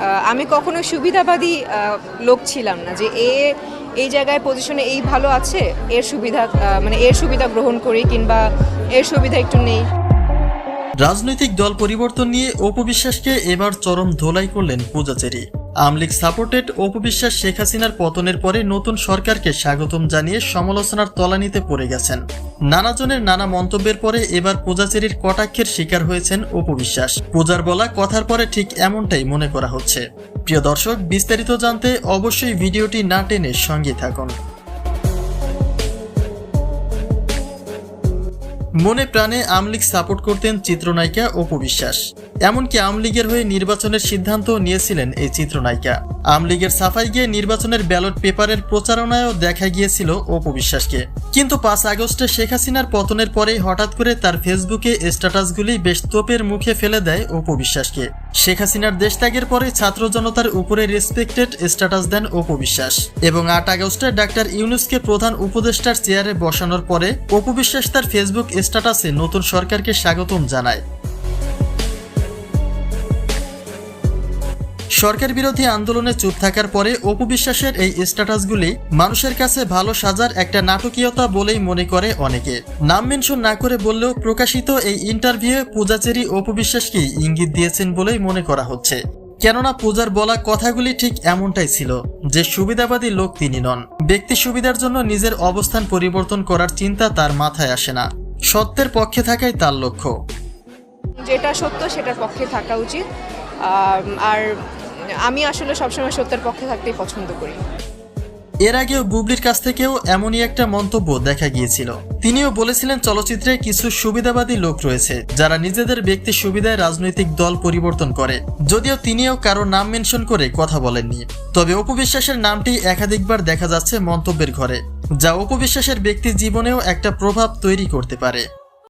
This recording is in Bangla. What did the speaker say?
আমি কখনো সুবিধাবাদী লোক ছিলাম না যে এ, এই জায়গায় পজিশনে এই ভালো আছে, এর সুবিধা মানে এর সুবিধা গ্রহণ করি কিংবা এর সুবিধা একটু নেই। রাজনৈতিক দল পরিবর্তন নিয়ে অপবিশ্বাসকে এবার চরম ধোলাই করলেন পূজাচেরি। আমলিগ সাপোর্টেড অপবিশ্বাস শেখ হাসিনার পতনের পরে নতুন সরকারকে স্বাগতম জানিয়ে সমালোচনার তলানিতে পড়ে গেছেন। নানাজনের নানা মন্তব্যের পরে এবার পূজাচেরির কটাক্ষের শিকার হয়েছেন অপবিশ্বাস পূজার বলা কথার পরে ঠিক এমনটাই মনে করা হচ্ছে। প্রিয় দর্শক, বিস্তারিত জানতে অবশ্যই ভিডিওটি না টেনে সঙ্গে থাকুন। মনে প্রাণে আমলিগ সাপোর্ট করতেন চিত্রনায়িকা অপু বিশ্বাস। এমনকি আমলিগের হয়ে নির্বাচনের সিদ্ধান্ত নিয়েছিলেন এই চিত্রনায়িকা। আমলিগের সাফাই গিয়ে নির্বাচনের ব্যালট পেপারের প্রচারণায়ও দেখা গিয়েছিল অপু বিশ্বাসকে। কিন্তু পাঁচ আগস্টে শেখ হাসিনার পতনের পরেই হঠাৎ করে তার ফেসবুকে স্ট্যাটাসগুলি বেশ তোপের মুখে ফেলে দেয় অপু বিশ্বাসকে। শেখ হাসিনার দেশ ত্যাগের পরে ছাত্র জনতার উপরে রেসপেক্টেড স্ট্যাটাস দেন অপু বিশ্বাস। এবং আট আগস্টে ডাক্তার ইউনুসকে প্রধান উপদেষ্টার চেয়ারে বসানোর পরে অপু বিশ্বাস তার ফেসবুক স্ট্যাটাসে নতুন সরকারকে স্বাগতম জানায়। সরকার বিরোধী আন্দোলনে চুপ থাকার পরে অপু বিশ্বাসের এই স্ট্যাটাসগুলি মানুষের কাছে ভালো সাজার একটা নাটকীয়তা বলেই মনে করে অনেকে। নাম মেনশন না করে বললেও প্রকাশিত এই ইন্টারভিউয়ে পূজাচেরি অপু বিশ্বাসকে ইঙ্গিত দিয়েছেন বলেই মনে করা হচ্ছে। কেননা পূজার বলা কথাগুলি ঠিক এমনটাই ছিল, যে সুবিধাবাদী লোক তিনি নন। ব্যক্তি সুবিধার জন্য নিজের অবস্থান পরিবর্তন করার চিন্তা তার মাথায় আসে না। সত্যের পক্ষে থাকাই তার লক্ষ্য। যেটা সত্য সেটার পক্ষে থাকা উচিত। আর আমি আসলে সবসময় সত্যের পক্ষে থাকতেই পছন্দ করি। এর আগেও বুবলির কাছ থেকেও এমনই একটা মন্তব্য দেখা গিয়েছিল। তিনিও বলেছিলেন চলচ্চিত্রে কিছু সুবিধাবাদী লোক রয়েছে যারা নিজেদের ব্যক্তি সুবিধায় রাজনৈতিক দল পরিবর্তন করে। যদিও তিনিও কারও নাম মেনশন করে কথা বলেননি। তবে অপবিশ্বাসের নামটি একাধিকবার দেখা যাচ্ছে মন্তব্যের ঘরে। যা অপবিশ্বাসের ব্যক্তির জীবনেও একটা প্রভাব তৈরি করতে পারে।